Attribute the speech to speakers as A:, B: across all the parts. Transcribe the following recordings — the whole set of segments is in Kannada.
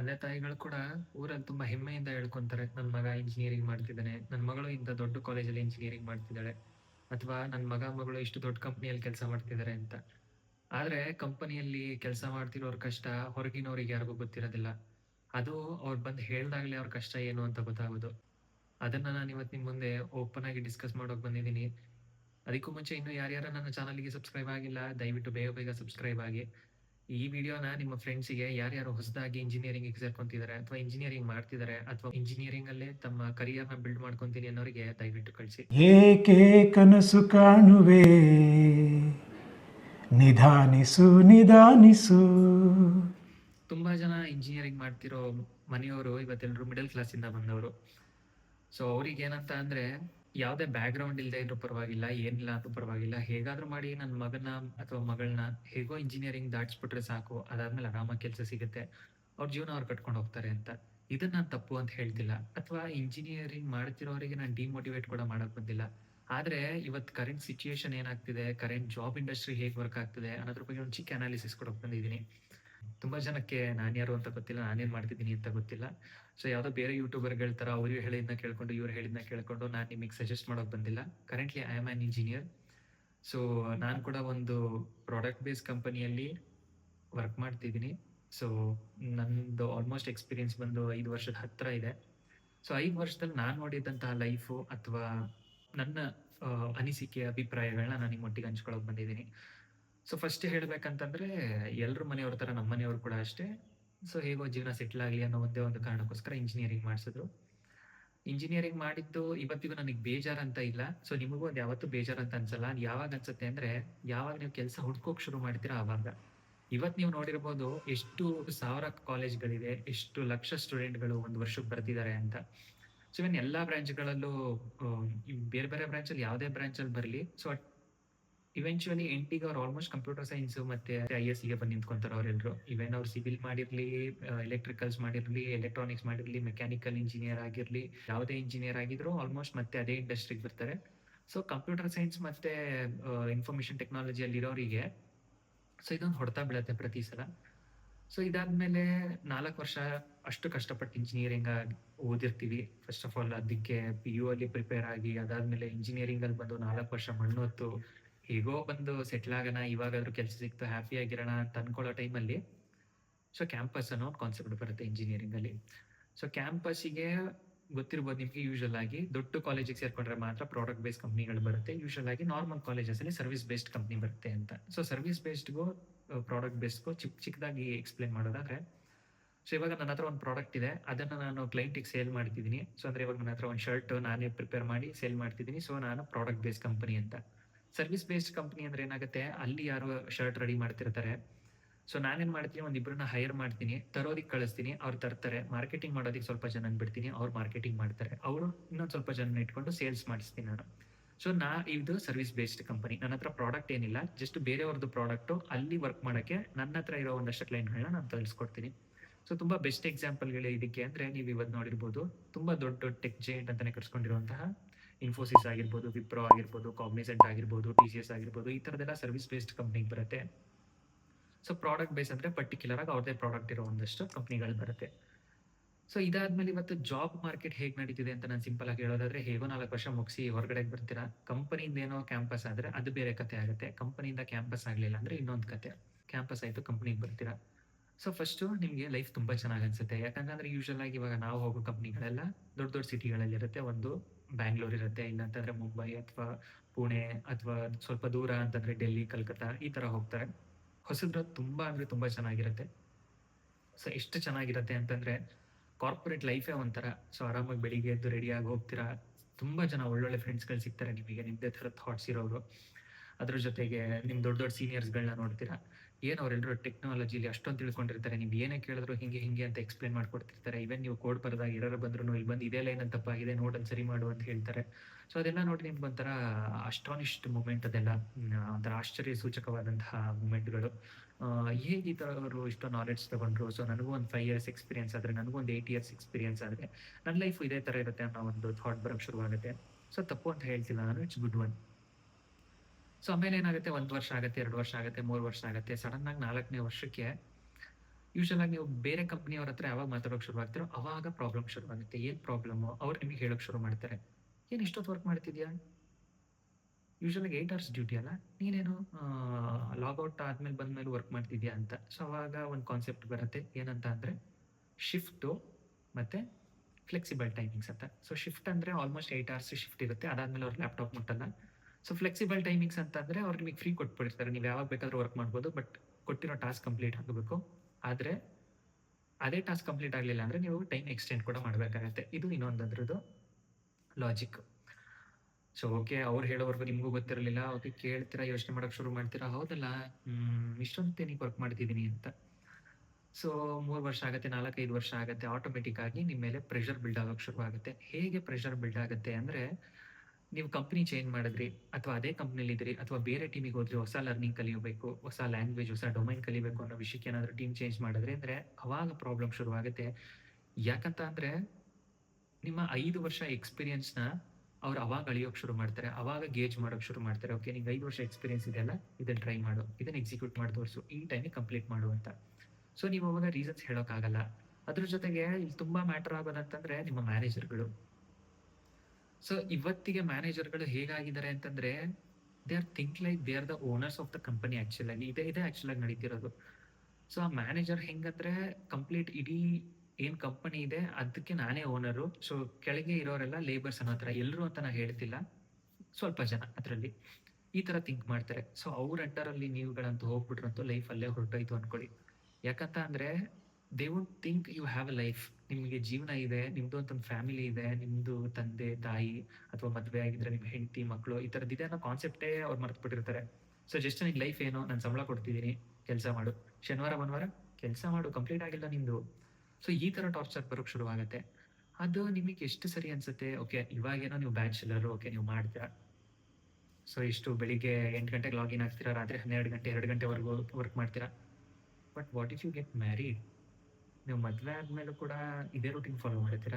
A: ತಂದೆ ತಾಯಿಗಳು ಕೂಡ ಊರಲ್ಲಿ ತುಂಬಾ ಹೆಮ್ಮೆಯಿಂದ ಹೇಳ್ಕೊಂತಾರೆ ನನ್ನ ಮಗ ಇಂಜಿನಿಯರಿಂಗ್ ಮಾಡ್ತಿದ್ದಾನೆ ನನ್ನ ಮಗಳು ಇಂಥ ದೊಡ್ಡ ಕಾಲೇಜಲ್ಲಿ ಇಂಜಿನಿಯರಿಂಗ್ ಮಾಡ್ತಿದ್ದಾಳೆ, ಅಥವಾ ನನ್ನ ಮಗ, ಮಗಳು ಇಷ್ಟು ದೊಡ್ಡ ಕಂಪ್ನಿಯಲ್ಲಿ ಕೆಲಸ ಮಾಡ್ತಿದ್ದಾರೆ ಅಂತ. ಆದ್ರೆ ಕಂಪನಿಯಲ್ಲಿ ಕೆಲಸ ಮಾಡ್ತಿರೋರ್ ಕಷ್ಟ ಹೊರಗಿನವ್ರಿಗೆ ಯಾರಿಗೂ ಗೊತ್ತಿರೋದಿಲ್ಲ. ಅದು ಅವ್ರು ಬಂದು ಹೇಳ್ದಾಗ್ಲೇ ಅವ್ರ ಕಷ್ಟ ಏನು ಅಂತ ಗೊತ್ತಾಗೋದು. ಅದನ್ನ ನಾನು ಇವತ್ತು ನಿಮ್ ಮುಂದೆ ಓಪನ್ ಆಗಿ ಡಿಸ್ಕಸ್ ಮಾಡೋಕೆ ಬಂದಿದ್ದೀನಿ. ಅದಕ್ಕೂ ಮುಂಚೆ ಇನ್ನು ಯಾರ್ಯಾರ ನನ್ನ ಚಾನಲ್ಗೆ ಸಬ್ಸ್ಕ್ರೈಬ್ ಆಗಿಲ್ಲ, ದಯವಿಟ್ಟು ಬೇಗ ಬೇಗ ಸಬ್ಸ್ಕ್ರೈಬ್ ಆಗಿ. ಈ ವಿಡಿಯೋನ ನಿಮ್ಮ ಫ್ರೆಂಡ್ಸಿಗೆ ಯಾರ್ಯಾರು ಹೊಸದಾಗಿ ಇಂಜಿನಿಯರಿಂಗ್ ಸೇರ್ಕೊಂತಿದ್ದಾರೆ ಅಥವಾ ಇಂಜಿನಿಯರಿಂಗ್ ಮಾಡ್ತಿದ್ದಾರೆ ಅಥವಾ ಇಂಜಿನಿಯರಿಂಗ್ ಅಲ್ಲೇ ತಮ್ಮ ಕರಿಯರ್ನ ಬಿಲ್ಡ್ ಮಾಡ್ಕೊಂತೀನಿ ಅನ್ನೋರಿಗೆ ದಯವಿಟ್ಟು ಕಳಿಸಿ.
B: ಏಕೆ ಕನಸು ಕಾಣುವೆ? ನಿಧಾನಿಸು ನಿಧಾನಿಸು.
A: ತುಂಬಾ ಜನ ಇಂಜಿನಿಯರಿಂಗ್ ಮಾಡ್ತಿರೋ ಮನೆಯವರು ಇವತ್ತೆಲ್ಲರೂ ಮಿಡಲ್ ಕ್ಲಾಸ್ ಇಂದ ಬಂದವರು. ಸೊ ಅವ್ರಿಗೆ ಏನಂತ ಅಂದ್ರೆ ಯಾವ್ದೇ ಬ್ಯಾಕ್ ಗ್ರೌಂಡ್ ಇಲ್ಲದೆ ಇದ್ರೂ ಪರವಾಗಿಲ್ಲ, ಏನಿಲ್ಲ ಅಂದ್ರೂ ಪರವಾಗಿಲ್ಲ. ಹೇಗಾದ್ರೂ ಮಾಡಿ ನನ್ನ ಮಗನ ಅಥವಾ ಮಗಳನ್ನ ಹೇಗೋ ಇಂಜಿನಿಯರಿಂಗ್ ದಾಟಿಸ್ಬಿಟ್ರೆ ಸಾಕು, ಅದಾದ್ಮೇಲೆ ಆರಾಮಾಗಿ ಕೆಲಸ ಸಿಗುತ್ತೆ, ಅವ್ರ ಜೀವನ ಅವ್ರು ಕಟ್ಕೊಂಡು ಹೋಗ್ತಾರೆ ಅಂತ. ಇದನ್ನ ನಾನು ತಪ್ಪು ಅಂತ ಹೇಳ್ತಿಲ್ಲ ಅಥವಾ ಇಂಜಿನಿಯರಿಂಗ್ ಮಾಡ್ತಿರೋರಿಗೆ ನಾನು ಡಿಮೋಟಿವೇಟ್ ಕೂಡ ಮಾಡಕ್ ಬಂದಿಲ್ಲ. ಆದ್ರೆ ಇವತ್ತು ಕರೆಂಟ್ ಸಿಚುಯೇಷನ್ ಏನಾಗ್ತಿದೆ ಕರೆಂಟ್ ಜಾಬ್ ಇಂಡಸ್ಟ್ರಿ ಹೇಗೆ ವರ್ಕ್ ಆಗ್ತಿದೆ ಅನ್ನೋದ್ರ ಬಗ್ಗೆ ಒಂದು ಚಿಕ್ಕ ಅನಾಲಿಸಿಸ್ ಕೊಡಕ್ ಬಂದಿದ್ದೀನಿ. ತುಂಬಾ ಜನಕ್ಕೆ ನಾನು ಯಾರು ಅಂತ ಗೊತ್ತಿಲ್ಲ ನಾನೇನ್ ಮಾಡ್ತಿದ್ದೀನಿ ಅಂತ ಗೊತ್ತಿಲ್ಲ. ಸೊ ಯಾವ್ದೋ ಬೇರೆ ಯೂಟ್ಯೂಬರ್ಗಳ ತರ ಅವ್ರು ಹೇಳಿದ್ನ ಕೇಳ್ಕೊಂಡು, ಇವ್ರು ಹೇಳಿದ್ನ ಕೇಳ್ಕೊಂಡು ನಾನು ನಿಮಗೆ ಸಜೆಸ್ಟ್ ಮಾಡೋಕ್ ಬಂದಿಲ್ಲ. Currently I am an engineer so ನಾನು ಕೂಡ ಒಂದು ಪ್ರಾಡಕ್ಟ್ ಬೇಸ್ ಕಂಪನಿಯಲ್ಲಿ ವರ್ಕ್ ಮಾಡ್ತಿದ್ದೀನಿ. ಸೊ ನಂದು ಆಲ್ಮೋಸ್ಟ್ ಎಕ್ಸ್ಪೀರಿಯನ್ಸ್ ಬಂದು ಐದು ವರ್ಷದ ಹತ್ರ ಇದೆ. ಸೊ ಐದು ವರ್ಷದಲ್ಲಿ ನಾನು ನೋಡಿದಂತಹ ಲೈಫು ಅಥವಾ ನನ್ನ ಅನಿಸಿಕೆ ಅಭಿಪ್ರಾಯಗಳನ್ನ ನಾನು ನಿಮ್ಮೊಟ್ಟಿಗೆ ಹಂಚ್ಕೊಳ್ಳೋಕೆ ಹಂಚ್ಕೊಳಕ್ ಬಂದಿದ್ದೀನಿ. ಸೊ ಫಸ್ಟ್ ಹೇಳ್ಬೇಕಂತಂದ್ರೆ, ಎಲ್ರ ಮನೆಯವ್ರ ತರ ನಮ್ಮ ಮನೆಯವ್ರು ಕೂಡ ಅಷ್ಟೇ. ಸೊ ಹೇಗೋ ಜೀವನ ಸೆಟ್ಲ್ ಆಗಲಿ ಅನ್ನೋ ಒಂದೇ ಒಂದು ಕಾರಣಕ್ಕೋಸ್ಕರ ಇಂಜಿನಿಯರಿಂಗ್ ಮಾಡಿಸಿದ್ರು. ಇಂಜಿನಿಯರಿಂಗ್ ಮಾಡಿದ್ದು ಇವತ್ತಿಗೂ ನನಗೆ ಬೇಜಾರ್ ಅಂತ ಇಲ್ಲ. ಸೊ ನಿಮಗೂ ಅದು ಯಾವತ್ತೂ ಬೇಜಾರ್ ಅಂತ ಅನ್ಸಲ್ಲ. ಯಾವಾಗ ಅನ್ಸುತ್ತೆ ಅಂದ್ರೆ, ಯಾವಾಗ ನೀವು ಕೆಲಸ ಹುಡ್ಕೋಕ್ ಶುರು ಮಾಡ್ತೀರಾ ಆವಾಗ ಇವತ್ತು ನೀವು ನೋಡಿರ್ಬೋದು ಎಷ್ಟು ಸಾವಿರ ಕಾಲೇಜ್ಗಳಿದೆ, ಎಷ್ಟು ಲಕ್ಷ ಸ್ಟೂಡೆಂಟ್ಗಳು ಒಂದು ವರ್ಷಕ್ಕೆ ಬರ್ತಿದ್ದಾರೆ ಅಂತ. ಸೊ ಇವನ್ ಎಲ್ಲಾ ಬ್ರಾಂಚ್ಗಳಲ್ಲೂ ಬೇರೆ ಬೇರೆ ಬ್ರಾಂಚಲ್ಲಿ ಯಾವುದೇ ಬ್ರಾಂಚಲ್ಲಿ ಬರಲಿ. ಸೊ ಇವೆಂಚುಯಲಿ ಎಂಟಿಗೆ ಅವ್ರು ಆಲ್ಮೋಸ್ಟ್ ಕಂಪ್ಯೂಟರ್ ಸೈನ್ಸ್ ಮತ್ತೆ ಐ ಎಸ್ಗೆ ಬಂದು ನಿಂತ್ಕೊಂತಾರೆ ಅವರೆಲ್ಲರೂ ಇವೆನ್ ಅವ್ರು ಸಿವಿಲ್ ಮಾಡಿರ್ಲಿ ಎಲೆಕ್ಟ್ರಿಕಲ್ಸ್ ಮಾಡಿರ್ಲಿ ಎಲೆಕ್ಟ್ರಾನಿಕ್ಸ್ ಮಾಡಿರ್ಲಿ ಮೆಕ್ಯಾನಿಕಲ್ ಇಂಜಿನಿಯರ್ ಆಗಿರ್ಲಿ, ಯಾವುದೇ ಇಂಜಿನಿಯರ್ ಆಗಿದ್ರು ಆಲ್ಮೋಸ್ಟ್ ಮತ್ತೆ ಅದೇ ಇಂಡಸ್ಟ್ರಿಗೆ ಬರ್ತಾರೆ. ಸೊ ಕಂಪ್ಯೂಟರ್ ಸೈನ್ಸ್ ಮತ್ತೆ ಇನ್ಫಾರ್ಮೇಶನ್ ಟೆಕ್ನಾಲಜಿಯಲ್ಲಿ ಇರೋರಿಗೆ ಸೊ ಇದೊಂದು ಹೊಡೆತ ಬೀಳತ್ತೆ ಪ್ರತಿ ಸಲ. ಸೊ ಇದಾದ್ಮೇಲೆ ನಾಲ್ಕು ವರ್ಷ ಅಷ್ಟು ಕಷ್ಟಪಟ್ಟು ಇಂಜಿನಿಯರಿಂಗ್ ಓದಿರ್ತೀವಿ. ಫಸ್ಟ್ ಆಫ್ ಆಲ್ ಅದಕ್ಕೆ ಪಿ ಯು ಅಲ್ಲಿ ಪ್ರಿಪೇರ್ ಆಗಿ, ಅದಾದ್ಮೇಲೆ ಇಂಜಿನಿಯರಿಂಗ್ ಅಲ್ಲಿ ಬಂದು ನಾಲ್ಕು ವರ್ಷ ಮಣ್ಣು ಹೊತ್ತು ಹೇಗೋ ಬಂದು ಸೆಟ್ಲ್ ಆಗೋಣ, ಇವಾಗಾದ್ರೂ ಕೆಲಸ ಸಿಕ್ತು ಹ್ಯಾಪಿ ಆಗಿರೋಣ ಅಂತ ಅನ್ಕೊಳ್ಳೋ ಟೈಮಲ್ಲಿ ಸೊ ಕ್ಯಾಂಪಸ್ ಅನ್ನೋ ಕಾನ್ಸೆಪ್ಟ್ ಬರುತ್ತೆ ಇಂಜಿನಿಯರಿಂಗ್ ಅಲ್ಲಿ. ಸೊ ಕ್ಯಾಂಪಸ್ಸಿಗೆ ಗೊತ್ತಿರ್ಬೋದು ನಿಮಗೆ ಯೂಶಲ್ ಆಗಿ ದೊಡ್ಡ ಕಾಲೇಜಿಗೆ ಸೇರ್ಕೊಂಡ್ರೆ ಮಾತ್ರ ಪ್ರಾಡಕ್ಟ್ ಬೇಸ್ಡ್ ಕಂಪ್ನಿಗಳು ಬರುತ್ತೆ ಯೂಶಲ್ ಆಗಿ ನಾರ್ಮಲ್ ಕಾಲೇಜಸ್ ಅಲ್ಲಿ ಸರ್ವಿಸ್ ಬೇಸ್ಡ್ ಕಂಪ್ನಿ ಬರುತ್ತೆ ಅಂತ. ಸೊ ಸರ್ವಿಸ್ ಬೇಸ್ಡ್ಗೂ ಪ್ರಾಡಕ್ಟ್ ಬೇಸ್ಡ್ಗೂ ಚಿಕ್ಕ ಚಿಕ್ಕದಾಗಿ ಎಕ್ಸ್ಪ್ಲೇನ್ ಮಾಡೋದಾದ್ರೆ ಸೊ ಇವಾಗ ನನ್ನ ಹತ್ರ ಒಂದು ಪ್ರಾಡಕ್ಟ್ ಇದೆ, ಅದನ್ನ ನಾನು ಕ್ಲೈಂಟಿಗೆ ಸೇಲ್ ಮಾಡ್ತಿದ್ದೀನಿ. ಸೊ ಅಂದ್ರೆ ಇವಾಗ ನನ್ನ ಹತ್ರ ಒಂದು ಶರ್ಟ್ ನಾನೇ ಪ್ರಿಪೇರ್ ಮಾಡಿ ಸೇಲ್ ಮಾಡ್ತಿದ್ದೀನಿ. ಸೊ ನಾನು ಪ್ರಾಡಕ್ಟ್ ಬೇಸ್ಡ್ ಕಂಪನಿ ಅಂತ. ಸರ್ವಿಸ್ ಬೇಸ್ಡ್ ಕಂಪ್ನಿ ಅಂದ್ರೆ ಏನಾಗುತ್ತೆ? ಅಲ್ಲಿ ಯಾರು ಶರ್ಟ್ ರೆಡಿ ಮಾಡ್ತಿರ್ತಾರೆ. ಸೊ ನಾನೇನ್ ಮಾಡ್ತೀನಿ? ಒಂದ್ ಇಬ್ಬರನ್ನ ಹೈರ್ ಮಾಡ್ತೀನಿ. ತರೋದಿಕ್ ಕಳಿಸ್ತೀನಿ. ಅವ್ರು ತರ್ತಾರೆ. ಮಾರ್ಕೆಟಿಂಗ್ ಮಾಡೋದಕ್ಕೆ ಸ್ವಲ್ಪ ಜನ ಬಿಡ್ತೀನಿ. ಅವ್ರು ಮಾರ್ಕೆಟಿಂಗ್ ಮಾಡ್ತಾರೆ. ಅವರು ಇನ್ನೊಂದ್ ಸ್ವಲ್ಪ ಜನ ಇಟ್ಕೊಂಡು ಸೇಲ್ಸ್ ಮಾಡಿಸ್ತೀನಿ ನಾನು. ಸೊ ನಾ ಇದು ಸರ್ವಿಸ್ ಬೇಸ್ಡ್ ಕಂಪನಿ ನನ್ನ ಹತ್ರ ಪ್ರಾಡಕ್ಟ್ ಏನಿಲ್ಲ. ಜಸ್ಟ್ ಬೇರೆಯವ್ರದ್ದು ಪ್ರಾಡಕ್ಟ್ ಅಲ್ಲಿ ವರ್ಕ್ ಮಾಡಕ್ಕೆ ನನ್ನ ಹತ್ರ ಇರೋ ಒಂದಷ್ಟು ಕ್ಲೈಂಟ್ಗಳನ್ನ ನಾನು ತರಿಸ್ಕೊಡ್ತೀನಿ ಸೊ ತುಂಬಾ ಬೆಸ್ಟ್ ಎಕ್ಸಾಂಪಲ್ಗಳು ಇದಕ್ಕೆ ಅಂದ್ರೆ ನೀವು ಇವತ್ತು ನೋಡಿರ್ಬೋದು. ತುಂಬಾ ದೊಡ್ಡ ದೊಡ್ಡ ಟೆಕ್ ಜೇಂಟ್ ಅಂತಾನೆ ಕರ್ಸ್ಕೊಂಡಿರುವಂತಹ ಇನ್ಫೋಸಿಸ್ ಆಗಿರ್ಬೋದು ವಿಪ್ರೋ ಆಗಿರ್ಬೋದು ಕಾಗ್ನಿಸೆಂಟ್ ಆಗಿರ್ಬೋದು ಟಿ ಸಿ ಎಸ್ ಆಗಿರ್ಬೋದು, ಈ ಥರದ್ದೆಲ್ಲ ಸರ್ವಿಸ್ ಬೇಸ್ಡ್ ಕಂಪ್ನಿಗೆ ಬರುತ್ತೆ. ಸೊ ಪ್ರಾಡಕ್ಟ್ ಬೇಸ್ ಅಂದರೆ ಪರ್ಟಿಕ್ಯುಲರ್ ಆಗಿ ಅವ್ರದೇ ಪ್ರಾಡಕ್ಟ್ ಇರೋ ಒಂದಷ್ಟು ಕಂಪ್ನಿಗಳು ಬರುತ್ತೆ. ಸೊ ಇದಾದ್ಮೇಲೆ ಇವತ್ತು ಜಾಬ್ ಮಾರ್ಕೆಟ್ ಹೇಗೆ ನಡೀತಿದೆ ಅಂತ ನಾನು ಸಿಂಪಲ್ ಆಗಿ ಹೇಳೋದಾದ್ರೆ, ಹೇಗೋ ನಾಲ್ಕು ವರ್ಷ ಮುಗಿಸಿ ಹೊರಗಡೆ ಬರ್ತೀರಾ ಕಂಪನಿಯಿಂದ ಏನೋ ಕ್ಯಾಂಪಸ್ ಆದರೆ ಅದು ಬೇರೆ ಕತೆ ಆಗುತ್ತೆ. ಕಂಪನಿಯಿಂದ ಕ್ಯಾಂಪಸ್ ಆಗಲಿಲ್ಲ ಅಂದರೆ ಇನ್ನೊಂದು ಕತೆ ಕ್ಯಾಂಪಸ್ ಆಯಿತು ಕಂಪ್ನಿಗೆ ಬರ್ತೀರಾ. ಸೊ ಫಸ್ಟು ನಿಮಗೆ ಲೈಫ್ ತುಂಬ ಚೆನ್ನಾಗಿ ಅನಿಸುತ್ತೆ. ಯಾಕಂತಂದ್ರೆ ಯೂಶಲ್ ಆಗಿ ಇವಾಗ ನಾವು ಹೋಗೋ ಕಂಪ್ನಿಗಳೆಲ್ಲ ದೊಡ್ಡ ದೊಡ್ಡ ಸಿಟಿಗಳಲ್ಲಿ ಇರುತ್ತೆ. ಒಂದು ಬ್ಯಾಂಗ್ಳೂರ್ ಇರುತ್ತೆ ಇಲ್ಲ ಅಂತಂದ್ರೆ ಮುಂಬೈ ಅಥವಾ ಪುಣೆ ಅಥವಾ ಸ್ವಲ್ಪ ದೂರ ಅಂತಂದ್ರೆ ಡೆಲ್ಲಿ, ಕಲ್ಕತ್ತಾ ಈ ತರ ಹೋಗ್ತಾರೆ. ಹೊಸದ್ರ ತುಂಬಾ ಅಂದ್ರೆ ತುಂಬಾ ಚೆನ್ನಾಗಿರುತ್ತೆ. ಸೊ ಎಷ್ಟು ಚೆನ್ನಾಗಿರುತ್ತೆ ಅಂತಂದ್ರೆ ಕಾರ್ಪೊರೇಟ್ ಲೈಫೇ ಒಂಥರ. ಸೊ ಆರಾಮಾಗಿ ಬೆಳಿಗ್ಗೆ ಎದ್ದು ರೆಡಿ ಆಗಿ ಹೋಗ್ತೀರಾ. ತುಂಬಾ ಜನ ಒಳ್ಳೊಳ್ಳೆ ಫ್ರೆಂಡ್ಸ್ಗಳು ಸಿಗ್ತಾರೆ ನಿಮಗೆ, ನಿಮ್ದೇ ಥರ ಥಾಟ್ಸ್ ಇರೋರು ಅದ್ರ ಜೊತೆಗೆ ನಿಮ್ ದೊಡ್ಡ ದೊಡ್ಡ ಸೀನಿಯರ್ಸ್ಗಳನ್ನ ನೋಡ್ತೀರಾ. ಏನ್ ಅವರೆಲ್ಲರೂ ಟೆಕ್ನಾಲಜಿಲಿ ಅಷ್ಟೊಂದು ತಿಳ್ಕೊಂಡಿರ್ತಾರೆ ನೀವು ಏನೇ ಕೇಳಿದ್ರು ಹಿಂಗೆ ಹಿಂಗೆ ಅಂತ ಎಕ್ಸ್ಪ್ಲೇನ್ ಮಾಡ್ಕೊಡ್ತಿರ್ತಾರೆ. ಇವನ್ ನೀವು ಕೋಡ್ ಬರೆದಾಗ ಎರರ್ ಬಂದ್ರು ಇಲ್ಲಿ ಬಂದು ಇದೇ ಲೈನ್ ಇದೆ ನೋಟ್ ಸರಿ ಮಾಡು ಅಂತ ಹೇಳ್ತಾರೆ. ಸೊ ಅದೆಲ್ಲ ನೋಡಿ ನಿಮ್ಗೆ ಒಂಥರ ಅಸ್ಟಾನಿಸ್ಟ್ ಮೂಮೆಂಟ್ ಅದೆಲ್ಲ. ಒಂಥರ ಆಶ್ಚರ್ಯ ಸೂಚಕವಾದಂತಹ ಮೂಮೆಂಟ್ಗಳು ಹೇಗೆ ಈ ಥರ ಅವರು ಇಷ್ಟೋ ನಾಲೆಡ್ಜ್ ತಗೊಂಡ್ರು? ಸೊ ನನಗೂ ಒಂದು ಫೈವ್ ಇಯರ್ಸ್ ಎಕ್ಸ್ಪೀರಿಯನ್ಸ್ ಆದರೆ, ನನಗೂ ಒಂದು ಏಟ್ ಇಯರ್ಸ್ ಎಕ್ಸ್ಪೀರಿಯನ್ಸ್ ಆದರೆ ನನ್ನ ಲೈಫ್ ಇದೇ ಥರ ಇರುತ್ತೆ ಅನ್ನೋ ಒಂದು ಥಾಟ್ ಬರೋಕ್ಕೆ ಶುರುವಾಗುತ್ತೆ. ಸೊ ತಪ್ಪು ಅಂತ ಹೇಳ್ತಿಲ್ಲ ನಾನು ಇಟ್ಸ್ ಗುಡ್ ಒನ್ ಸೊ ಆಮೇಲೆ ಏನಾಗುತ್ತೆ? ಒಂದು ವರ್ಷ ಆಗುತ್ತೆ, ಎರಡು ವರ್ಷ ಆಗುತ್ತೆ, ಮೂರು ವರ್ಷ ಆಗುತ್ತೆ. ಸಡನ್ ಆಗಿ ನಾಲ್ಕನೇ ವರ್ಷಕ್ಕೆ ಯೂಶಲ್ ಆಗಿ ನೀವು ಬೇರೆ ಕಂಪ್ನಿಯವ್ರ ಹತ್ರ ಯಾವಾಗ ಮಾತಾಡೋಕೆ ಶುರು ಆಗ್ತಾರೋ ಅವಾಗ ಪ್ರಾಬ್ಲಮ್ ಶುರು ಆಗುತ್ತೆ ಏನ್ ಪ್ರಾಬ್ಲಮ್ ಅವ್ರು ನಿಮಗೆ ಹೇಳೋಕೆ ಶುರು ಮಾಡ್ತಾರೆ. ಏನು ಇಷ್ಟೊತ್ತು ವರ್ಕ್ ಮಾಡ್ತಿದ್ಯಾ? ಯೂಶಲಾಗಿ ಏಟ್ ಅವರ್ಸ್ ಡ್ಯೂಟಿ ಅಲ್ಲ? ನೀನೇನು ಲಾಗೌಟ್ ಆದ್ಮೇಲೆ ಬಂದ್ಮೇಲೆ ವರ್ಕ್ ಮಾಡ್ತಿದ್ಯಾ? ಅಂತ. ಸೊ ಅವಾಗ ಒಂದು ಕಾನ್ಸೆಪ್ಟ್ ಬರುತ್ತೆ. ಏನಂತ ಅಂದರೆ ಶಿಫ್ಟು ಮತ್ತು ಫ್ಲೆಕ್ಸಿಬಲ್ ಟೈಮಿಂಗ್ಸ್ ಅಂತ. ಸೊ ಶಿಫ್ಟ್ ಅಂದರೆ ಆಲ್ಮೋಸ್ಟ್ ಏಯ್ಟ್ ಅವರ್ಸ್ ಶಿಫ್ಟ್ ಇರುತ್ತೆ. ಅದಾದ್ಮೇಲೆ ಅವ್ರು ಲ್ಯಾಪ್ಟಾಪ್ ಮುಟ್ಟಲ್ಲ. ಸೊ ಫ್ಲೆಕ್ಸಿಬಲ್ ಟೈಮಿಂಗ್ಸ್ ಅಂತಂದರೆ ಅವ್ರು ನಿಮಗೆ ಫ್ರೀ ಕೊಟ್ಬಿಡ್ತಾರೆ. ನೀವು ಯಾವಾಗ ಬೇಕಾದ್ರೂ ವರ್ಕ್ ಮಾಡ್ಬೋದು ಬಟ್ ಕೊಟ್ಟಿರೋ ಟಾಸ್ಕ್ ಕಂಪ್ಲೀಟ್ ಆಗಬೇಕು. ಆದರೆ ಅದೇ ಟಾಸ್ಕ್ ಕಂಪ್ಲೀಟ್ ಆಗಲಿಲ್ಲ ಅಂದರೆ ನೀವು ಟೈಮ್ ಎಕ್ಸ್ಟೆಂಡ್ ಕೂಡ ಮಾಡಬೇಕಾಗತ್ತೆ. ಇದು ಇನ್ನೊಂದು ಅದ್ರದ್ದು ಲಾಜಿಕ್ ಸೊ ಓಕೆ ಅವ್ರು ಹೇಳೋವರೆಗೂ ನಿಮಗೂ ಗೊತ್ತಿರಲಿಲ್ಲ. ಓಕೆ ಕೇಳ್ತೀರಾ, ಯೋಚನೆ ಮಾಡೋಕೆ ಶುರು ಮಾಡ್ತೀರಾ? ಹೌದಲ್ಲ. ಇಷ್ಟೊಂದು ನೀವು ವರ್ಕ್ ಮಾಡ್ತಿದ್ದೀನಿ ಅಂತ. ಸೊ ಮೂರು ವರ್ಷ ಆಗುತ್ತೆ, ನಾಲ್ಕೈದು ವರ್ಷ ಆಗುತ್ತೆ ಆಟೋಮೆಟಿಕ್ ಆಗಿ ನಿಮ್ಮ ಮೇಲೆ ಪ್ರೆಷರ್ ಬಿಲ್ಡ್ ಆಗೋಕೆ ಶುರು ಆಗುತ್ತೆ ಹೇಗೆ ಪ್ರೆಷರ್ ಬಿಲ್ಡ್ ಆಗುತ್ತೆ ಅಂದರೆ ನೀವು ಕಂಪ್ನಿ ಚೇಂಜ್ ಮಾಡಿದ್ರಿ ಅಥವಾ ಅದೇ ಕಂಪ್ನಿಲಿ ಇದ್ರಿ ಅಥವಾ ಬೇರೆ ಟೀಮಿಗೆ ಹೋದ್ರಿ ಹೊಸ ಲರ್ನಿಂಗ್ ಕಲಿಯಬೇಕು ಹೊಸ ಲ್ಯಾಂಗ್ವೇಜ್ ಹೊಸ ಡೊಮೈನ್ ಕಲಿಬೇಕು ಅನ್ನೋ ವಿಷಯಕ್ಕೆ ಏನಾದರೂ ಟೀಮ್ ಚೇಂಜ್ ಮಾಡಿದ್ರೆ ಅಂದರೆ ಅವಾಗ ಪ್ರಾಬ್ಲಮ್ ಶುರುವಾಗುತ್ತೆ. ಯಾಕಂತ ಅಂದರೆ ನಿಮ್ಮ ಐದು ವರ್ಷ ಎಕ್ಸ್ಪೀರಿಯನ್ಸ್ನ ಅವ್ರು ಅವಾಗ ಅಳಿಯೋಕೆ ಶುರು ಮಾಡ್ತಾರೆ ಅವಾಗ ಗೇಜ್ ಮಾಡೋಕೆ ಶುರು ಮಾಡ್ತಾರೆ. ಓಕೆ ನಿಂಗೆ ಐದು ವರ್ಷ ಎಕ್ಸ್ಪೀರಿಯನ್ಸ್ ಇದೆಯಲ್ಲ ಇದನ್ನು ಟ್ರೈ ಮಾಡು ಇದನ್ನು ಎಕ್ಸಿಕ್ಯೂಟ್ ಮಾಡಿ ತೋರಿಸು ಈ ಟೈಮಿಗೆ ಕಂಪ್ಲೀಟ್ ಮಾಡು ಅಂತ. ಸೊ ನೀವು ಅವಾಗ ರೀಸನ್ಸ್ ಹೇಳೋಕ್ಕಾಗಲ್ಲ. ಅದ್ರ ಜೊತೆಗೆ ಇಲ್ಲಿ ತುಂಬಾ ಮ್ಯಾಟರ್ ಆಗೋದಂತಂದ್ರೆ ನಿಮ್ಮ ಮ್ಯಾನೇಜರ್ಗಳು ಸೊ ಇವತ್ತಿಗೆ ಮ್ಯಾನೇಜರ್ಗಳು ಹೇಗಾಗಿದ್ದಾರೆ ಅಂತಂದ್ರೆ they are think like they are the owners of the company actual ಆಗಿ ಇದೇ ಇದೇ ಆಕ್ಚುಲ್ ಆಗಿ ನಡೀತಿರೋದು. ಸೊ ಆ ಮ್ಯಾನೇಜರ್ ಹೆಂಗಂದ್ರೆ ಕಂಪ್ಲೀಟ್ ಇಡೀ ಏನ್ ಕಂಪನಿ ಇದೆ ಅದಕ್ಕೆ ನಾನೇ ಓನರು ಸೊ ಕೆಳಗೆ ಇರೋರೆಲ್ಲ ಲೇಬರ್ಸ್ ಅನ್ನೋ ಹತ್ರ ಎಲ್ಲರೂ ಅಂತ ನಾ ಹೇಳ್ತಿಲ್ಲ. ಸ್ವಲ್ಪ ಜನ ಅದರಲ್ಲಿ. ಈ ತರ ಥಿಂಕ್ ಮಾಡ್ತಾರೆ. ಸೊ ಅವ್ರ ಅಂಡರಲ್ಲಿ ನೀವುಗಳಂತೂ ಹೋಗ್ಬಿಟ್ರಂತೂ ಅಲ್ಲೇ ಹೊರಟೋಯ್ತು ಅನ್ಕೊಳ್ಳಿ. ಯಾಕಂತ ಅಂದ್ರೆ they would think you have a life ನಿಮಗೆ ಜೀವನ ಇದೆ, ನಿಮ್ದು ಅಂತ ಒಂದು ಫ್ಯಾಮಿಲಿ ಇದೆ, ನಿಮ್ದು ತಂದೆ, ತಾಯಿ ಅಥವಾ ಮದುವೆ ಆಗಿದ್ರೆ ನಿಮ್ ಹೆಂಡತಿ ಮಕ್ಕಳು ಈ ತರದ್ ಇದೆ ಅನ್ನೋ ಕಾನ್ಸೆಪ್ಟೇ ಅವ್ರು ಮರ್ತು ಬಿಟ್ಟಿರ್ತಾರೆ. ಸೊ ಜಸ್ಟ್ ನಿನ್ ಲೈಫ್ ಏನೋ, ನಾನು ಸಂಬಳ ಕೊಡ್ತಿದ್ದೀನಿ ಕೆಲಸ ಮಾಡು. ಶನಿವಾರ, ಭಾನುವಾರ ಕೆಲಸ ಮಾಡು ಕಂಪ್ಲೀಟ್ ಆಗಿಲ್ಲ ನಿಂದು. ಸೊ ಈ ತರ ಟಾರ್ಚರ್ ಬರೋಕ್ಕೆ ಶುರುವಾಗತ್ತೆ. ಅದು ನಿಮಗೆ ಎಷ್ಟು ಸರಿ ಅನ್ಸುತ್ತೆ? ಓಕೆ ಇವಾಗೇನೋ ನೀವು ಬ್ಯಾಚುಲರ್ ಓಕೆ ನೀವು ಮಾಡ್ತೀರಾ. ಸೊ ಇಷ್ಟು ಬೆಳಿಗ್ಗೆ ಎಂಟು ಗಂಟೆಗೆ ಲಾಗಿನ್ ಆಗ್ತೀರಾ? ರಾತ್ರಿ ಹನ್ನೆರಡು ಗಂಟೆ, ಎರಡು ಗಂಟೆವರೆಗೂ ವರ್ಕ್ ಮಾಡ್ತೀರಾ? But what if you get married ನೀವು ಮದುವೆ ಆದ್ಮೇಲೂ ಕೂಡ ಇದೇ ರೂಟೀನ್ ಫಾಲೋ ಮಾಡ್ತೀರಾ?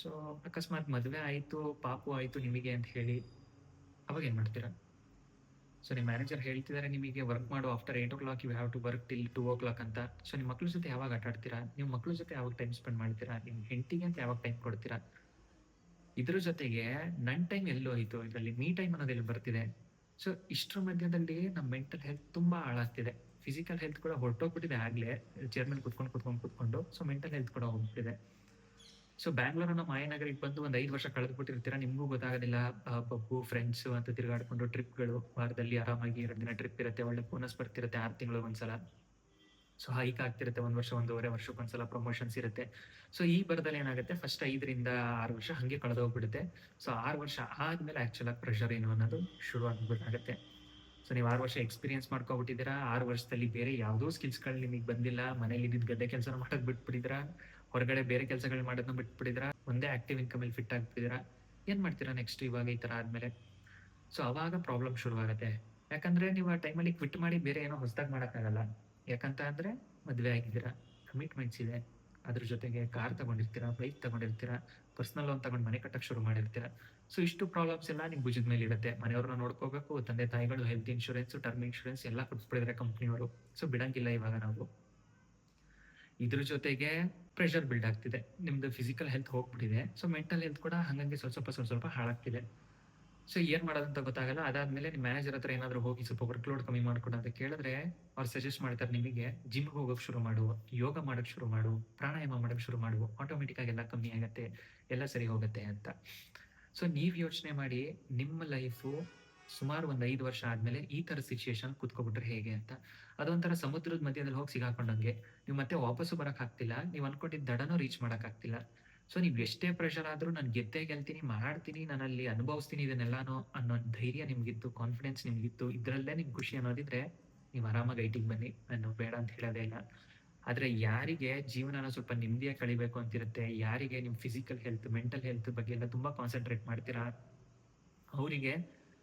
A: ಸೊ ಅಕಸ್ಮಾತ್ ಮದುವೆ ಆಯಿತು, ಪಾಪು ಆಯಿತು ನಿಮಗೆ ಅಂತ ಹೇಳಿ ಅವಾಗ ಏನು ಮಾಡ್ತೀರಾ? ಸೊ ನಿಮ್ಮ ಮ್ಯಾನೇಜರ್ ಹೇಳ್ತಿದ್ದಾರೆ ನಿಮಗೆ ವರ್ಕ್ ಮಾಡು after eight o'clock you have to work till two o'clock ಅಂತ. ಸೊ ನಿಮ್ಮ ಮಕ್ಳ ಜೊತೆ ಯಾವಾಗ ಆಟ ಆಡ್ತೀರಾ? ನಿಮ್ಮ ಮಕ್ಳ ಜೊತೆ ಯಾವಾಗ ಟೈಮ್ ಸ್ಪೆಂಡ್ ಮಾಡ್ತೀರಾ? ನಿಮ್ಮ ಹೆಂಡತಿಗೆ ಅಂತ ಯಾವಾಗ ಟೈಮ್ ಕೊಡ್ತೀರಾ? ಇದ್ರ ಜೊತೆಗೆ ನನ್ನ ಟೈಮ್ ಎಲ್ಲೋ ಆಯಿತು ಇದರಲ್ಲಿ ಮೀ ಟೈಮ್ ಅನ್ನೋದು ಎಲ್ಲಿ ಬರ್ತಿದೆ. ಸೊ ಇಷ್ಟರ ಮಧ್ಯದಲ್ಲಿ ನಮ್ಮ ಮೆಂಟಲ್ ಹೆಲ್ತ್ ತುಂಬಾ ಹಾಳಾಗ್ತಿದೆ. ಫಿಸಿಕಲ್ ಹೆಲ್ತ್ ಕೂಡ ಹೊರಟೋಗ್ಬಿಟ್ಟಿದೆ ಆಗಲೇ ಚೇರ್ ಮೇಲೆ ಕುತ್ಕೊಂಡು ಕುತ್ಕೊಂಡು ಕುತ್ಕೊಂಡು ಸೊ ಮೆಂಟಲ್ ಹೆಲ್ತ್ ಕೂಡ ಹೋಗ್ಬಿಟ್ಟಿದೆ. ಸೊ ಬ್ಯಾಂಗ್ಳೂರನ್ನ ಮಾಯನಗರಿಗೆ ಬಂದು ಒಂದು ಐದು ವರ್ಷ ಕಳೆದ್ಬಿಟ್ಟಿರ್ತೀರ, ನಿಮಗೂ ಗೊತ್ತಾಗೋದಿಲ್ಲ ಪಬ್ಬು ಫ್ರೆಂಡ್ಸ್ ಅಂತ ತಿರುಗಾಡ್ಕೊಂಡು ಟ್ರಿಪ್ಗಳು ವಾರದಲ್ಲಿ ಆರಾಮಾಗಿ ಎರಡು ದಿನ ಟ್ರಿಪ್ ಇರುತ್ತೆ, ಒಳ್ಳೆ ಬೋನಸ್ ಬರ್ತಿರುತ್ತೆ ಆರು ತಿಂಗಳು ಒಂದ್ಸಲ. ಸೊ ಹೈಕ್ ಆಗ್ತಿರುತ್ತೆ ಒಂದು ವರ್ಷ, ಒಂದೂವರೆ ವರ್ಷಕ್ಕೊಂದ್ಸಲ ಪ್ರಮೋಷನ್ಸ್ ಇರುತ್ತೆ. ಸೊ ಈ ಬರದಲ್ಲಿ ಏನಾಗುತ್ತೆ ಫಸ್ಟ್ ಐದರಿಂದ ಆರು ವರ್ಷ ಹಂಗೆ ಕಳೆದೋಗ್ಬಿಡುತ್ತೆ. ಸೊ ಆರು ವರ್ಷ ಆದ್ಮೇಲೆ ಆಕ್ಚುಲ್ ಆಗಿ ಪ್ರೆಷರ್ ಏನು ಅನ್ನೋದು ಶುರು ಆಗ್ಬೇಕಾಗತ್ತೆ ಸೊ ನೀವು ಆರು ವರ್ಷ ಎಕ್ಸ್ಪೀರಿಯನ್ಸ್ ಮಾಡ್ಕೊಬಿಟ್ಟಿದ್ದೀರಾ, ಆರು ವರ್ಷದಲ್ಲಿ ಬೇರೆ ಯಾವುದೋ ಸ್ಕಿಲ್ಸ್ಗಳು ನಿಮಗೆ ಬಂದಿಲ್ಲ, ಮನೇಲಿ ಇದ್ದಿದ್ದು ಗದ್ದೆ ಕೆಲಸ ಮಾಡೋದು ಬಿಟ್ಬಿಟ್ಟಿದ್ರಾ ಹೊರಗಡೆ ಬೇರೆ ಕೆಲಸಗಳು ಮಾಡೋದನ್ನ ಬಿಟ್ಬಿಟ್ಟಿದ್ರ ಒಂದೇ ಆಕ್ಟಿವ್ ಇನ್ಕಮ್ ಅಲ್ಲಿ ಫಿಟ್ ಆಗ್ಬಿಟ್ಟಿದ್ದೀರಾ, ಏನ್ ಮಾಡ್ತೀರಾ ನೆಕ್ಸ್ಟ್ ಇವಾಗ ಈ ತರ ಆದ್ಮೇಲೆ? ಸೊ ಅವಾಗ ಪ್ರಾಬ್ಲಮ್ ಶುರುವಾಗುತ್ತೆ. ಯಾಕಂದ್ರೆ ನೀವು ಆ ಟೈಮಲ್ಲಿ ಕ್ವಿಟ್ ಮಾಡಿ ಬೇರೆ ಏನೋ ಹೊಸದಾಗಿ ಮಾಡೋಕ್ಕಾಗಲ್ಲ. ಯಾಕಂತ ಅಂದ್ರೆ ಮದುವೆ ಆಗಿದ್ದೀರಾ ಕಮಿಟ್ಮೆಂಟ್ಸ್ ಇದೆ. ಅದ್ರ ಜೊತೆಗೆ ಕಾರ್ ತಗೊಂಡಿರ್ತೀರಾ ಬೈಕ್ ತಗೊಂಡಿರ್ತೀರಾ ಪರ್ಸನಲ್ ಲೋನ್ ತಗೊಂಡು ಮನೆ ಕಟ್ಟಕ್ಕೆ ಶುರು ಮಾಡಿರ್ತೀರಾ. ಸೊ ಇಷ್ಟು ಪ್ರಾಬ್ಲಮ್ಸ್ ಎಲ್ಲ ನಿಮ್ಮ ಭುಜದ ಮೇಲೆ ಇರುತ್ತೆ. ಮನೆಯವ್ರನ್ನ ನೋಡ್ಕೋಬೇಕು, ತಂದೆ ತಾಯಿಗಳು ಹೆಲ್ತ್ ಇನ್ಶೂರೆನ್ಸ್ ಟರ್ಮ್ ಇನ್ಶೂರೆನ್ಸ್ ಎಲ್ಲ ಕೊಟ್ಬಿಟ್ಟಿದ್ರೆ ಕಂಪ್ನಿಯವರು ಸೊ ಬಿಡಂಗಿಲ್ಲ ಇವಾಗ ನಾವು. ಇದ್ರ ಜೊತೆಗೆ ಪ್ರೆಷರ್ ಬಿಲ್ಡ್ ಆಗ್ತಿದೆ. ನಿಮ್ದು ಫಿಸಿಕಲ್ ಹೆಲ್ತ್ ಹೋಗ್ಬಿಟ್ಟಿದೆ. ಸೊ ಮೆಂಟಲ್ ಹೆಲ್ತ್ ಕೂಡ ಹಂಗಂಗೆ ಸ್ವಲ್ಪ ಸ್ವಲ್ಪ ಸ್ವಲ್ಪ ಸ್ವಲ್ಪ ಹಾಳಾಗ್ತಿದೆ. ಸೊ ಏನ್ ಮಾಡೋದಂತ ಗೊತ್ತಾಗಲ್ಲ. ಅದಾದ್ಮೇಲೆ ನಿಮ್ಮ ಮ್ಯಾನೇಜರ್ ಹತ್ರ ಏನಾದ್ರು ಹೋಗಿ ಸ್ವಲ್ಪ ವರ್ಕ್ ಲೋಡ್ ಕಮ್ಮಿ ಮಾಡ್ಕೊಡು ಅಂತ ಕೇಳಿದ್ರೆ ಅವ್ರು ಸಜೆಸ್ಟ್ ಮಾಡ್ತಾರೆ ನಿಮಗೆ ಜಿಮ್ಗೆ ಹೋಗೋಕೆ ಶುರು ಮಾಡು, ಯೋಗ ಮಾಡಕ್ ಶುರು ಮಾಡು, ಪ್ರಾಣಾಯಾಮ ಮಾಡಕ್ ಶುರು ಮಾಡು ಆಟೋಮೆಟಿಕ್ ಆಗಿ ಎಲ್ಲ ಕಮ್ಮಿ ಆಗತ್ತೆ, ಎಲ್ಲ ಸರಿ ಹೋಗುತ್ತೆ ಅಂತ. ಸೊ ನೀವು ಯೋಚನೆ ಮಾಡಿ ನಿಮ್ಮ ಲೈಫು ಸುಮಾರು ಒಂದು ಐದು ವರ್ಷ ಆದ್ಮೇಲೆ ಈ ತರ ಸಿಚುಯೇಷನ್ ಕುತ್ಕೊಬಿಟ್ರೆ ಹೇಗೆ ಅಂತ. ಅದೊಂಥರ ಸಮುದ್ರದ ಮಧ್ಯದಲ್ಲಿ ಹೋಗಿ ಸಿಗಾಕೊಂಡಂಗೆ ನೀವು ಮತ್ತೆ ವಾಪಸ್ಸು ಬರಕ್ ಆಗ್ತಿಲ್ಲ. ನೀವು ಅನ್ಕೊಂಡಿದ್ದ ದಡನೂ ರೀಚ್ ಮಾಡಕ್ ಆಗ್ತಿಲ್ಲ. ಸೊ ನೀವು ಎಷ್ಟೇ ಪ್ರೆಷರ್ ಆದ್ರೂ ನಾನು ಗೆದ್ದೇ ಗೆಲ್ತೀನಿ, ಮಾಡ್ತೀನಿ ನಾನು ಅಲ್ಲಿ ಅನುಭವಿಸ್ತೀನಿ ಇದನ್ನೆಲ್ಲಾನು ಅನ್ನೋ ಧೈರ್ಯ ನಿಮ್ಗಿತ್ತು ಕಾನ್ಫಿಡೆನ್ಸ್ ನಿಮ್ಗಿತ್ತು, ಇದ್ರಲ್ಲೇ ನಿಮ್ಗೆ ಖುಷಿ ಅನ್ನೋದಿದ್ರೆ ನೀವು ಆರಾಮಾಗಿ ಐಟಿಗೆ ಬನ್ನಿ. ನಾನು ಬೇಡ ಅಂತ ಹೇಳೋದೇ ಇಲ್ಲ. ಆದ್ರೆ ಯಾರಿಗೆ ಜೀವನನ ಸ್ವಲ್ಪ ನೆಮ್ಮದಿಯಾಗಿ ಕಳಿಬೇಕು ಅಂತಿರುತ್ತೆ, ಯಾರಿಗೆ ನಿಮ್ ಫಿಸಿಕಲ್ ಹೆಲ್ತ್ ಮೆಂಟಲ್ ಹೆಲ್ತ್ ಬಗ್ಗೆ ಎಲ್ಲ ತುಂಬಾ ಕಾನ್ಸಂಟ್ರೇಟ್ ಮಾಡ್ತೀರಾ, ಅವರಿಗೆ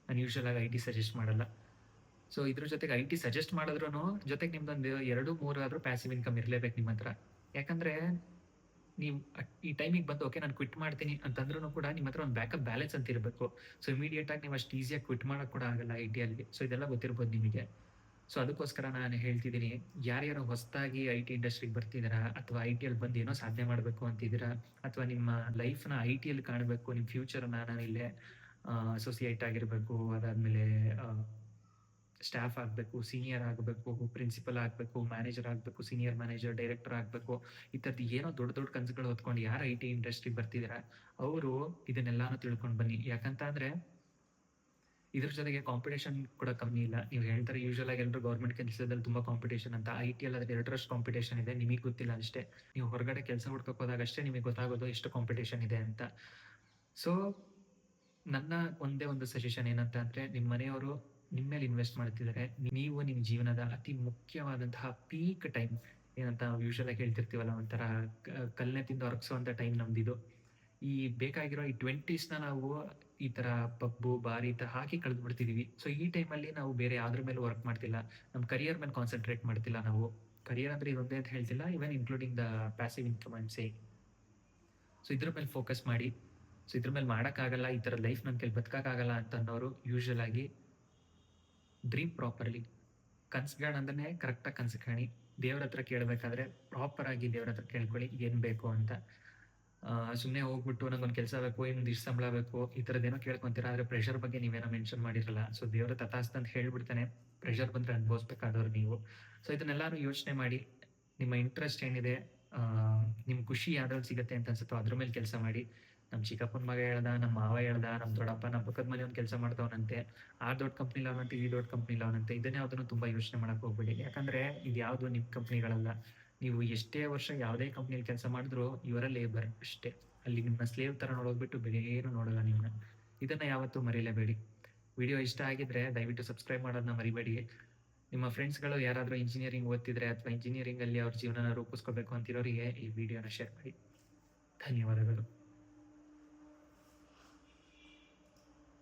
A: ನಾನು ಯೂಶಲ್ ಆಗಿ ಐ ಟಿ ಸಜೆಸ್ಟ್ ಮಾಡಲ್ಲ. ಸೊ ಇದ್ರ ಜೊತೆಗೆ ಐ ಟಿ ಸಜೆಸ್ಟ್ ಮಾಡಿದ್ರು ಜೊತೆಗೆ ನಿಮ್ದೊಂದು ಎರಡು ಮೂರು ಆದ್ರೂ ಪ್ಯಾಸಿವ್ ಇನ್ಕಮ್ ಇರಲೇಬೇಕು ನಿಮ್ಮ ಹತ್ರ. ಯಾಕಂದ್ರೆ ನೀವು ಈ ಟೈಮಿಗೆ ಬಂದು ಓಕೆ ನಾನು ಕ್ವಿಟ್ ಮಾಡ್ತೀನಿ ಅಂತಂದ್ರೂ ಕೂಡ ನಿಮ್ಮ ಹತ್ರ ಒಂದು ಬ್ಯಾಕಪ್ ಬ್ಯಾಲೆನ್ಸ್ ಅಂತ ಇರಬೇಕು ಸೊ ಇಮಿಡಿಯೇಟ್ ಆಗಿ ನೀವು ಅಷ್ಟು ಈಸಿಯಾಗಿ ಕ್ವಿಟ್ ಮಾಡೋಕೆ ಕೂಡ ಆಗಲ್ಲ ಐ ಟಿ ಅಲ್ಲಿ. ಸೊ ಇದೆಲ್ಲ ಗೊತ್ತಿರ್ಬೋದು ನಿಮಗೆ. ಸೊ ಅದಕ್ಕೋಸ್ಕರ ನಾನು ಹೇಳ್ತಿದ್ದೀನಿ, ಯಾರ್ಯಾರು ಹೊಸದಾಗಿ ಐ ಟಿ ಇಂಡಸ್ಟ್ರಿಗೆ ಬರ್ತಿದ್ದೀರಾ, ಅಥವಾ ಐ ಟಿಯಲ್ಲಿ ಬಂದು ಏನೋ ಸಾಧನೆ ಮಾಡಬೇಕು ಅಂತಿದ್ದೀರಾ, ಅಥವಾ ನಿಮ್ಮ ಲೈಫ್ನ ಐ ಟಿಯಲ್ಲಿ ಕಾಣಬೇಕು ನಿಮ್ಮ ಫ್ಯೂಚರ್ನ ನಾನು ಇಲ್ಲೇ ಅಸೋಸಿಯೇಟ್ ಆಗಿರಬೇಕು, ಅದಾದ್ಮೇಲೆ ಸ್ಟಾಫ್ ಆಗಬೇಕು ಸೀನಿಯರ್ ಆಗಬೇಕು ಪ್ರಿನ್ಸಿಪಲ್ ಆಗಬೇಕು ಮ್ಯಾನೇಜರ್ ಆಗಬೇಕು ಸೀನಿಯರ್ ಮ್ಯಾನೇಜರ್ ಡೈರೆಕ್ಟರ್ ಆಗಬೇಕು, ಈ ಥರದ್ದು ಏನೋ ದೊಡ್ಡ ದೊಡ್ಡ ಕನಸುಗಳು ಹೊತ್ಕೊಂಡು ಯಾರು ಐ ಟಿ ಇಂಡಸ್ಟ್ರಿಗೆ ಬರ್ತಿದ್ದೀರಾ, ಅವರು ಇದನ್ನೆಲ್ಲಾನು ತಿಳ್ಕೊಂಡು ಬನ್ನಿ. ಯಾಕಂತ ಅಂದರೆ ಇದ್ರ ಜೊತೆಗೆ ಕಾಂಪಿಟೇಷನ್ ಕೂಡ ಕಮ್ಮಿ ಇಲ್ಲ. ನೀವು ಹೇಳ್ತಾರೆ ಯೂಶಲ್ ಆಗಿ ಎಲ್ಲರೂ ಗೌರ್ಮೆಂಟ್ ಕೆಲಸದಲ್ಲಿ ತುಂಬಾ ಕಾಂಪಿಟೇಷನ್ ಅಂತ. ಐ ಟಿ ಎಲ್ ಅಲ್ಲಿ ಎರಡರಷ್ಟು ಕಾಂಪಿಟೇಷನ್ ಇದೆ, ನಿಮಗೆ ಗೊತ್ತಿಲ್ಲ ಅಷ್ಟೇ. ನೀವು ಹೊರಗಡೆ ಕೆಲಸ ಹುಡ್ಕೋಕ್ ಹೋದಾಗ ಅಷ್ಟೇ ನಿಮಗೆ ಗೊತ್ತಾಗೋದು ಎಷ್ಟು ಕಾಂಪಿಟೇಷನ್ ಇದೆ ಅಂತ. ಸೊ ನನ್ನ ಒಂದೇ ಒಂದು ಸಜೆಷನ್ ಏನಂತ ಅಂದ್ರೆ ನಿಮ್ಮ ಮನೆಯವರು ನಿಮ್ಮ ಮೇಲೆ ಇನ್ವೆಸ್ಟ್ ಮಾಡ್ತಿದ್ದಾರೆ ನೀವು ನಿಮ್ಮ ಜೀವನದ ಅತಿ ಮುಖ್ಯವಾದಂತಹ ಪೀಕ್ ಟೈಮ್ ಏನಂತ ಯೂಶಲ್ ಆಗಿ ಹೇಳ್ತಿರ್ತೀವಲ್ಲ ಒಂಥರ ಕಲ್ನೆ ತಿಂದು ಹೊರಗಿಸುವಂತ ಟೈಮ್ ನಮ್ದಿದು. ಈ ಬೇಕಾಗಿರೋ ಈ ಟ್ವೆಂಟೀಸ್ನ ನಾವು ಈ ತರ ಪಬ್ಬು, ಬಾರ್ ಈ ತರ ಹಾಕಿ ಕಳೆದು ಬಿಡ್ತಿದೀವಿ ಸೊ ಈ ಟೈಮಲ್ಲಿ ನಾವು ಬೇರೆ ಯಾವ್ದ್ರ ಮೇಲೆ ವರ್ಕ್ ಮಾಡ್ತಿಲ್ಲ. ನಮ್ಮ ಕರಿಯರ್ ಮೇಲೆ ಕಾನ್ಸಂಟ್ರೇಟ್ ಮಾಡ್ತಿಲ್ಲ ನಾವು. ಕರಿಯರ್ ಅಂದ್ರೆ ಇದೊಂದೇ ಅಂತ ಹೇಳ್ತಿಲ್ಲ even including the passive income and say so ಇದ್ರ ಮೇಲೆ ಫೋಕಸ್ ಮಾಡಿ. ಸೊ ಇದ್ರ ಮೇಲೆ ಮಾಡೋಕ್ಕಾಗಲ್ಲ, ಈ ಥರ ಲೈಫ್ ನನ್ನ ಕೈಲಿ ಬದುಕೋಕ್ಕಾಗಲ್ಲ ಅಂತ ಅನ್ನೋರು ಯೂಶಲ್ ಆಗಿ ಡ್ರೀಮ್ ಪ್ರಾಪರ್ಲಿ ಕನ್ಸುಗಳಂದ್ರೆ ಕರೆಕ್ಟಾಗಿ ಕನ್ಸು ಕಾಣಿ ದೇವ್ರ ಹತ್ರ ಕೇಳಬೇಕಾದ್ರೆ ಪ್ರಾಪರ್ ಆಗಿ ದೇವ್ರ ಹತ್ರ ಕೇಳ್ಕೊಳ್ಳಿ, ಏನು ಬೇಕು ಅಂತ. ಸುಮ್ಮನೆ ಹೋಗ್ಬಿಟ್ಟು ನಂಗೊಂದು ಕೆಲಸ ಬೇಕು, ಇನ್ನೊಂದು ಇಷ್ಟು ಸಂಬಳ ಬೇಕು, ಈ ಥರದ್ದೇನೋ ಕೇಳ್ಕೊಂತೀರ, ಆದರೆ ಪ್ರೆಷರ್ ಬಗ್ಗೆ ನೀವೇನೋ ಮೆನ್ಷನ್ ಮಾಡಿರಲ್ಲ. ಸೊ ದೇವರ ತಥಾಸ್ತ ಅಂತ ಹೇಳ್ಬಿಡ್ತಾನೆ. ಪ್ರೆಷರ್ ಬಂದರೆ ಅನುಭವಿಸ್ಬೇಕಾದವ್ರು ನೀವು. ಸೊ ಇದನ್ನೆಲ್ಲಾನು ಯೋಚನೆ ಮಾಡಿ, ನಿಮ್ಮ ಇಂಟ್ರೆಸ್ಟ್ ಏನಿದೆ ನಿಮ್ಮ ನಿಮ್ ಖುಷಿ ಯಾವ್ದ್ರಲ್ಲಿ ಸಿಗುತ್ತೆ ಅಂತ ಅನ್ಸುತ್ತೋ ಅದ್ರ ಮೇಲೆ ಕೆಲಸ ಮಾಡಿ. ನಮ್ಮ ಚಿಕ್ಕಪ್ಪನ ಮಗ ಹೇಳ್ದ ನಮ್ಮ ಮಾವ ಹೇಳ್ದ ನಮ್ಮ ದೊಡ್ಡಪ್ಪ ನಮ್ಮ ಪಕ್ಕದ ಮನೆ ಒಂದು ಕೆಲಸ ಮಾಡ್ತಾವನಂತೆ ಆ ದೊಡ್ಡ ಕಂಪ್ನಿ ಅವನಂತೆ ಈ ದೊಡ್ಡ ಕಂಪ್ನಿ ಅವನಂತೆ ಇದನ್ನೇ ಯಾವ್ದನ್ನು ತುಂಬಾ ಯೋಚನೆ ಮಾಡಕ್ ಹೋಗ್ಬೇಡಿ. ಯಾಕಂದ್ರೆ ಇದು ಯಾವ್ದು ನಿಮ್ ಕಂಪ್ನಿಗಳಲ್ಲ ನೀವು ಎಷ್ಟೇ ವರ್ಷ ಯಾವುದೇ ಕಂಪ್ನಿಯಲ್ಲಿ ಕೆಲಸ ಮಾಡಿದ್ರು ಇವರ ಲೇಬರ್ ಅಷ್ಟೇ. ಅಲ್ಲಿ ನಿಮ್ಮ ಸ್ಲೇವ್ ತರ ನೋಡೋಗ್ಬಿಟ್ಟು ಬೇರೆ ಏನು ನೋಡಲ್ಲ ನಿಮ್ಮನ್ನ ಇದನ್ನ ಯಾವತ್ತೂ ಮರೆಯಲೇಬೇಡಿ. ವಿಡಿಯೋ ಇಷ್ಟ ಆಗಿದ್ರೆ ದಯವಿಟ್ಟು ಸಬ್ಸ್ಕ್ರೈಬ್ ಮಾಡೋದನ್ನ ಮರಿಬೇಡಿ. ನಿಮ್ಮ ಫ್ರೆಂಡ್ಸ್ಗಳು ಯಾರಾದರೂ ಇಂಜಿನಿಯರಿಂಗ್ ಓದ್ತಿದ್ರೆ ಅಥವಾ ಇಂಜಿನಿಯರಿಂಗ್ ಅಲ್ಲಿ ಅವ್ರ ಜೀವನನ ರೂಪಿಸ್ಕೋಬೇಕು ಅಂತಿರೋರಿಗೆ ಈ ವಿಡಿಯೋನ ಶೇರ್ ಮಾಡಿ. ಧನ್ಯವಾದಗಳು.